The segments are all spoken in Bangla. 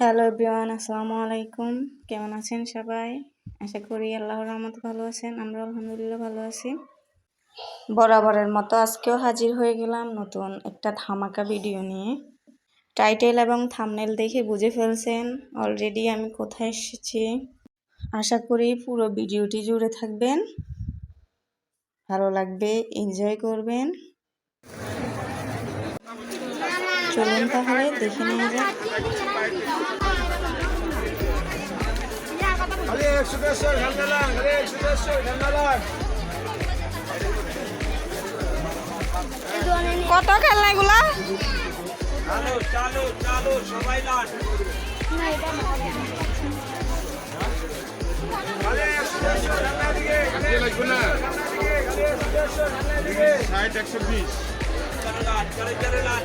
হ্যালো এভরিওয়ান আসসালামু আলাইকুম। কেমন আছেন সবাই? আশা করি আল্লাহর রহমত ভালো আছেন আমরা আলহামদুলিল্লাহ ভালো আছি। বরাবরের মতো আজকেও হাজির হয়ে গেলাম নতুন একটা ধামাকা ভিডিও নিয়ে। টাইটেল এবং থামনেল দেখে বুঝে ফেলছেন অলরেডি আমি কোথায় এসেছি? আশা করি পুরো ভিডিওটি জুড়ে থাকবেন। ভালো লাগবে এনজয় করবেন। চলুন তাহলে দেখে লাগ কত খেলনা এগুলা? চালু চালু চালু সবাই দিকে ষাট একশো বিশ। চালু লাগ চালু চালু লাগ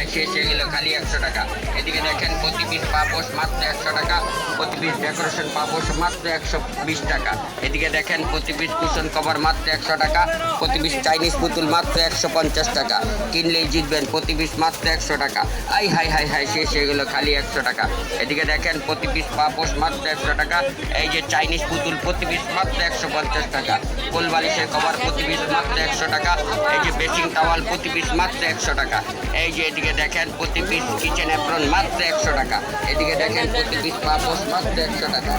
আর শেষ হয়ে গেল, খালি একশো টাকা। এদিকে দেখেন প্রতি পিস পাপোশ মাত্র একশো টাকা, প্রতি পিস ডেকোরেশন পাপোশ মাত্র একশো বিশ টাকা। এদিকে দেখেন প্রতি পিস কুশন কভার মাত্র একশো টাকা, প্রতি পিস চাইনিজ পুতুল মাত্র একশো পঞ্চাশ টাকা। কিনলেই জিতবেন, প্রতি পিস মাত্র একশো টাকা। আই হাই হাই হাই, শেষ হয়ে গেল, খালি একশো টাকা। এদিকে দেখেন প্রতি পিস পাপোশ মাত্র একশো টাকা, এই যে চাইনিজ পুতুল প্রতি পিস মাত্র একশো পঞ্চাশ টাকা। কোল বালিশের কভার প্রতি পিস মাত্র একশো টাকা, এই যে বেসিং টাওয়াল প্রতি পিস মাত্র একশো টাকা। এই যে এদিকে দেখেন প্রতি পিস কিচেন অ্যাপ্রন মাত্র একশো টাকা। এদিকে দেখেন প্রতি পিস পাপোস মাত্র একশো টাকা।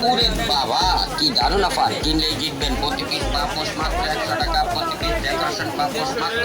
পুরে বাবা, কি দারুণ অফার কিনলেই জিতবেন। প্রতি পিস পাপোস মাত্র একশো টাকা, প্রতি পিস ডেকোরেশন পাপোস মাত্র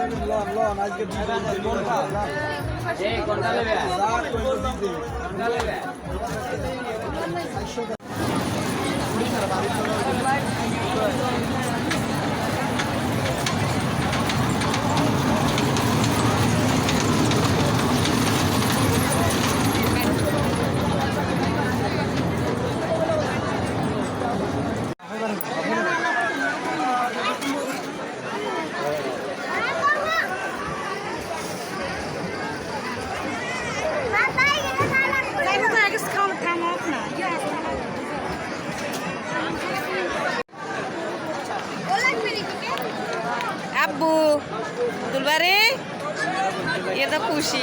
ভাবি খুশি সংসার হবে É jedna pusi.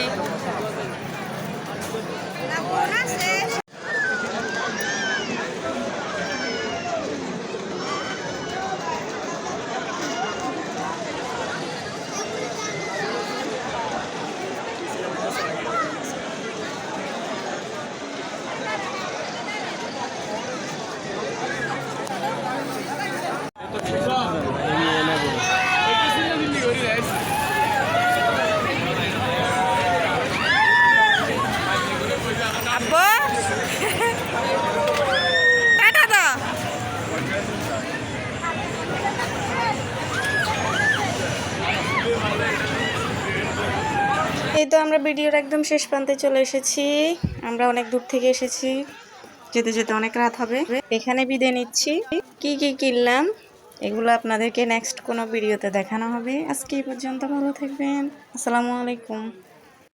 এই তো আমরা ভিডিওর একদম শেষ প্রান্তে চলে এসেছি। আমরা অনেক দূর থেকে এসেছি। যেতে যেতে অনেক রাত হবে। এখানে বিদে নিচ্ছি। কি কি কিনলাম, এগুলো আপনাদেরকে নেক্সট কোনো ভিডিওতে দেখানো হবে। আজকে এই পর্যন্ত ভালো থাকবেন। আসসালামু আলাইকুম।